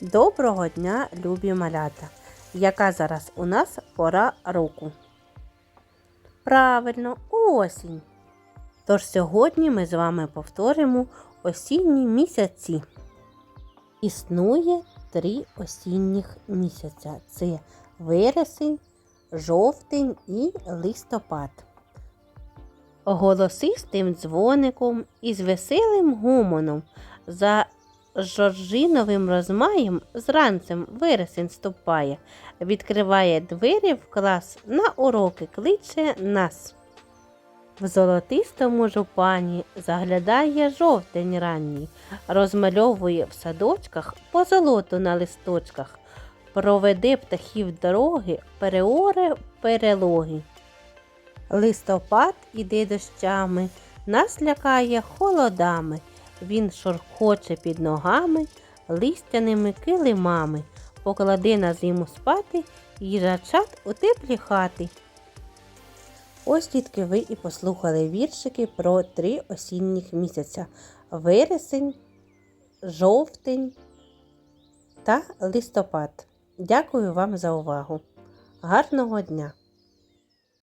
Доброго дня, любі малята! Яка зараз у нас пора року? Правильно, осінь. Тож сьогодні ми з вами повторимо осінні місяці. Існує три осінніх місяця: це вересень, жовтень і листопад. Голосистим дзвоником із веселим гумоном за жоржиновим розмаєм зранцем вересень ступає, відкриває двері в клас, на уроки кличе нас. В золотистому жупані заглядає жовтень ранній, розмальовує в садочках позолоту на листочках, проведе птахів дороги, переоре перелоги. Листопад іде дощами, нас лякає холодами. Він шорхоче під ногами, листяними килимами, покладе на зиму спати їжачат у теплі хати. Ось тільки ви і послухали віршики про три осінніх місяця вересень, жовтень та листопад. Дякую вам за увагу. Гарного дня!